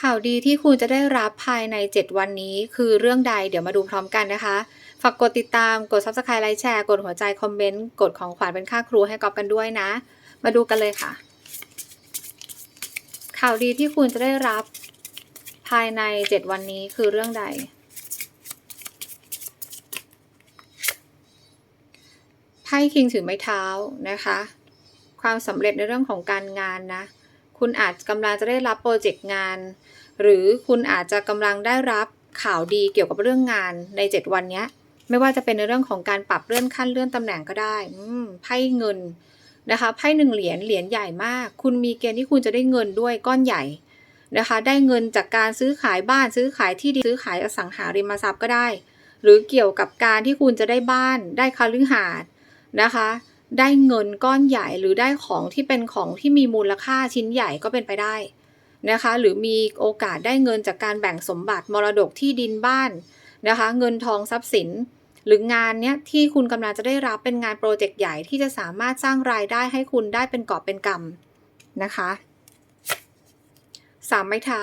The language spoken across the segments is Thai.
ข่าวดีที่คุณจะได้รับภายใน 7 วันนี้คือเรื่องใดเดี๋ยวมาดูพร้อมกันนะคะ ฝากกดติดตามกด subscribe ไลค์แชร์ กดหัวใจ คอมเมนต์ กดของขวัญเป็นค่าครูให้กอบกันด้วยนะ มาดูกันเลยค่ะ ข่าวดีที่คุณจะได้รับภายใน 7 วันนี้คือเรื่องใด ไพ่คิงถือไม้เท้านะคะ ความสำเร็จในเรื่องของการงานนะ คุณอาจกำลังจะได้รับโปรเจกต์งาน หรือคุณอาจจะกำลังได้รับข่าวดีเกี่ยวกับเรื่องงานใน 7 วันนี้ไม่ว่าจะเป็นในเรื่องของการปรับเลื่อนขั้นเลื่อนตำแหน่งก็ได้ไพ่เงินนะคะไพ่หนึ่งเหรียญเหรียญใหญ่มาก คุณมีเกณฑ์ที่คุณจะได้เงินด้วยก้อนใหญ่นะคะ ได้เงินจากการซื้อขายบ้านซื้อขายที่ดินซื้อขายอสังหาริมทรัพย์ก็ได้ หรือเกี่ยวกับการที่คุณจะได้บ้านได้คาลือหาดนะคะ ได้เงินก้อนใหญ่หรือได้ของที่เป็นของที่มีมูลค่าชิ้นใหญ่ก็เป็นไปได้นะคะ หรือมีโอกาสได้เงินจากการแบ่งสมบัติมรดกที่ดินบ้านนะคะ เงินทองทรัพย์สิน หรืองานเนี้ยที่คุณกำลังจะได้รับเป็นงานโปรเจกต์ใหญ่ที่จะสามารถสร้างรายได้ให้คุณได้เป็นกอบเป็นกำนะคะสามไม้เท้า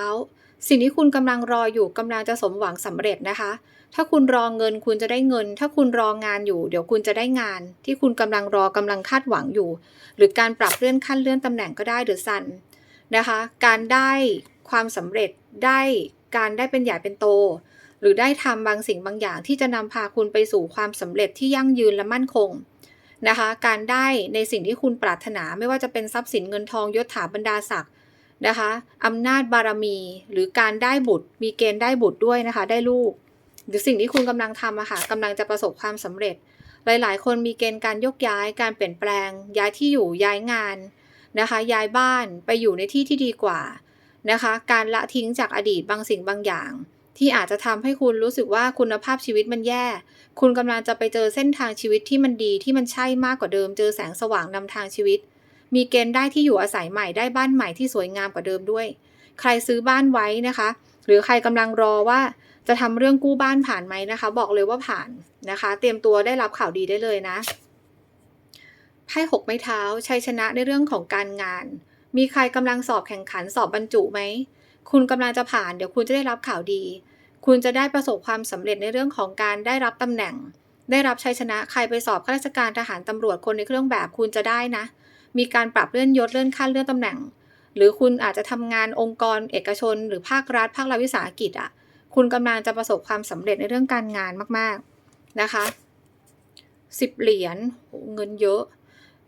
สิ่งที่คุณกำลังรออยู่กำลังจะสมหวังสำเร็จนะคะ ถ้าคุณรอเงินคุณจะได้เงิน ถ้าคุณรองานอยู่ เดี๋ยวคุณจะได้งาน ที่คุณกำลังรอกำลังคาดหวังอยู่ หรือการปรับเลื่อนขั้นเลื่อนตำแหน่งก็ได้หรือสันนะคะ การได้ความสำเร็จได้การได้เป็นใหญ่เป็นโต หรือได้ทำบางสิ่งบางอย่างที่จะนำพาคุณไปสู่ความสำเร็จที่ยั่งยืนและมั่นคงนะคะ การได้ในสิ่งที่คุณปรารถนาไม่ว่าจะเป็นทรัพย์สินเงินทองยศถาบรรดาศักดิ์ นะคะอำนาจบารมีหรือการได้บุตร มีเกณฑ์ได้บุตรด้วยนะคะ ได้ลูก หรือสิ่งที่คุณกำลังทำอะค่ะกำลังจะประสบความสำเร็จ หลาย ๆ คนมีเกณฑ์การยกย้าย การเปลี่ยนแปลง ย้ายที่อยู่ย้ายงานนะคะ ย้ายบ้านไปอยู่ในที่ที่ดีกว่านะคะ การละทิ้งจากอดีตบางสิ่งบางอย่าง ที่อาจจะทำให้คุณรู้สึกว่าคุณภาพชีวิตมันแย่ คุณกำลังจะไปเจอเส้นทางชีวิตที่มันดีที่มันใช่มากกว่าเดิม เจอแสงสว่างนำทางชีวิต มีเกณฑ์ได้ที่อยู่อาศัยใหม่ได้บ้านใหม่ที่สวยงามกว่าเดิมด้วย ใครซื้อบ้านไว้นะคะ หรือใครกำลังรอว่าจะทำเรื่องกู้บ้านผ่านไหมนะคะ บอกเลยว่าผ่านนะคะ เตรียมตัวได้รับข่าวดีได้เลยนะไพ่หกไม้เท้าชัยชนะในเรื่องของการงาน มีใครกำลังสอบแข่งขันสอบบรรจุไหมคุณกำลังจะผ่านเดี๋ยวคุณจะได้รับข่าวดี คุณจะได้ประสบความสำเร็จในเรื่องของการได้รับตำแหน่ง ได้รับชัยชนะใครไปสอบข้าราชการทหารตำรวจคนในเครื่องแบบคุณจะได้นะ มีการปรับเลื่อนยศเลื่อนขั้นเลื่อนตำแหน่ง หรือคุณอาจจะทำงานองค์กรเอกชน หรือภาครัฐ ภาครัฐวิสาหกิจอะคุณกำลังจะประสบความสำเร็จในเรื่องการงานมากๆนะคะสิบเหรียญเงินเยอะ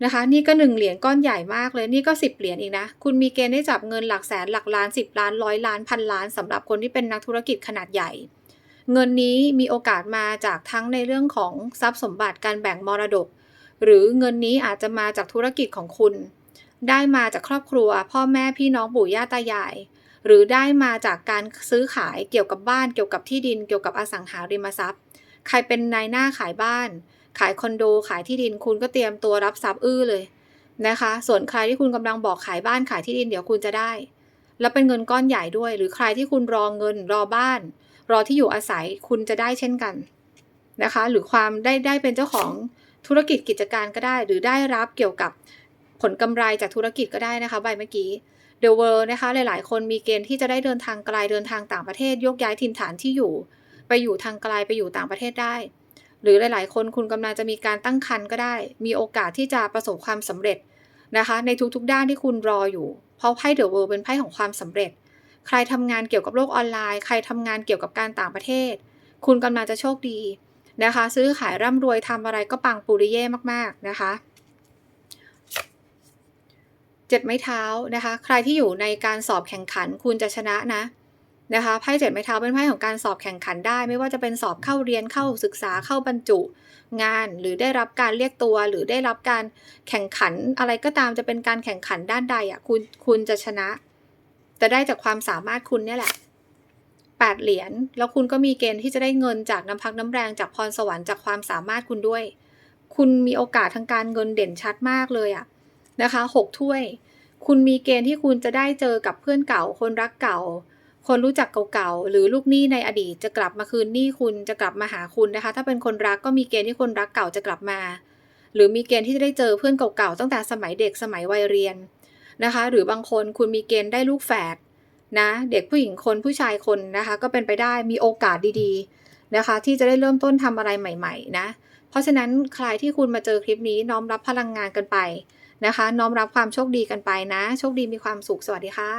นะคะ นี่ก็หนึ่งเหรียญก้อนใหญ่มากเลยนี่ก็สิบเหรียญอีกนะ คุณมีเกณฑ์ได้จับเงินหลักแสนหลักล้านสิบล้านร้อยล้านพันล้านสำหรับคนที่เป็นนักธุรกิจขนาดใหญ่ เงินนี้มีโอกาสมาจากทั้งในเรื่องของทรัพย์สมบัติการแบ่งมรดก หรือเงินนี้อาจจะมาจากธุรกิจของคุณ ได้มาจากครอบครัว พ่อแม่พี่น้องปู่ย่าตายาย หรือได้มาจากการซื้อขายเกี่ยวกับบ้านเกี่ยวกับที่ดินเกี่ยวกับอสังหาริมทรัพย์ ใครเป็นนายหน้าขายบ้าน ขายคอนโดขายที่ดินคุณก็เตรียมตัวรับทรัพย์อื้อเลยนะคะ ส่วนใครที่คุณกำลังบอกขายบ้านขายที่ดินเดี๋ยวคุณจะได้ แล้วเป็นเงินก้อนใหญ่ด้วย หรือใครที่คุณรอเงินรอบ้าน รอที่อยู่อาศัยคุณจะได้เช่นกันนะคะ หรือความได้ได้เป็นเจ้าของ ธุรกิจกิจการก็ได้ หรือได้รับเกี่ยวกับผลกำไรจากธุรกิจก็ได้นะคะใบเมื่อกี้ The World นะคะหลาย ๆ คนมีเกณฑ์ที่จะได้เดินทางไกลเดินทางต่างประเทศยกย้ายถิ่นฐานที่อยู่ ไปอยู่ทางไกลไปอยู่ต่างประเทศได้ หรือหลาย ๆ คนคุณกำลังจะมีการตั้งครรภ์ก็ได้ มีโอกาสที่จะประสบความสำเร็จนะคะ ในทุก ๆ ด้านที่คุณรออยู่ เพราะไพ่ The World เป็นไพ่ของความสำเร็จ ใครทำงานเกี่ยวกับโลกออนไลน์ ใครทำงานเกี่ยวกับการต่างประเทศ คุณกำลังจะโชคดี นะคะ ซื้อขายร่ำรวยทำอะไรก็ปังปุริเย่มากๆนะคะเจ็ดไม้เท้านะคะ ใครที่อยู่ในการสอบแข่งขันคุณจะชนะนะนะคะไพ่เจ็ดไม้เท้าเป็นไพ่ของการสอบแข่งขันได้ ไม่ว่าจะเป็นสอบเข้าเรียนเข้าศึกษาเข้าบรรจุ งานหรือได้รับการเรียกตัว หรือได้รับการแข่งขันอะไรก็ตามจะเป็นการแข่งขันด้านใดอะคุณคุณจะชนะ จะได้จากความสามารถคุณเนี่ยแหละ แปดเหรียญ แล้วคุณก็มีเกณฑ์ที่จะได้เงินจากน้ำพักน้ำแรงจากพรสวรรค์จากความสามารถคุณด้วย คุณมีโอกาสทางการเงินเด่นชัดมากเลยอะนะคะหกถ้วย คุณมีเกณฑ์ที่คุณจะได้เจอกับเพื่อนเก่า คนรักเก่า คนรู้จักเก่าๆ หรือลูกหนี้ในอดีตจะกลับมาคืนหนี้คุณจะกลับมาหาคุณนะคะ ถ้าเป็นคนรักก็มีเกณฑ์ที่คนรักเก่าจะกลับมา หรือมีเกณฑ์ที่จะได้เจอเพื่อนเก่าๆตั้งแต่สมัยเด็กสมัยวัยเรียนนะคะ หรือบางคนคุณมีเกณฑ์ได้ลูกแฝด นะเด็กผู้หญิงคนผู้ชายคนนะคะ ก็เป็นไปได้มีโอกาสดีๆนะคะ ที่จะได้เริ่มต้นทำอะไรใหม่ ๆ นะ เพราะฉะนั้นใครที่คุณมาเจอคลิปนี้น้อมรับพลังงานกันไปนะคะ น้อมรับความโชคดีกันไปนะ โชคดีมีความสุขสวัสดีค่ะ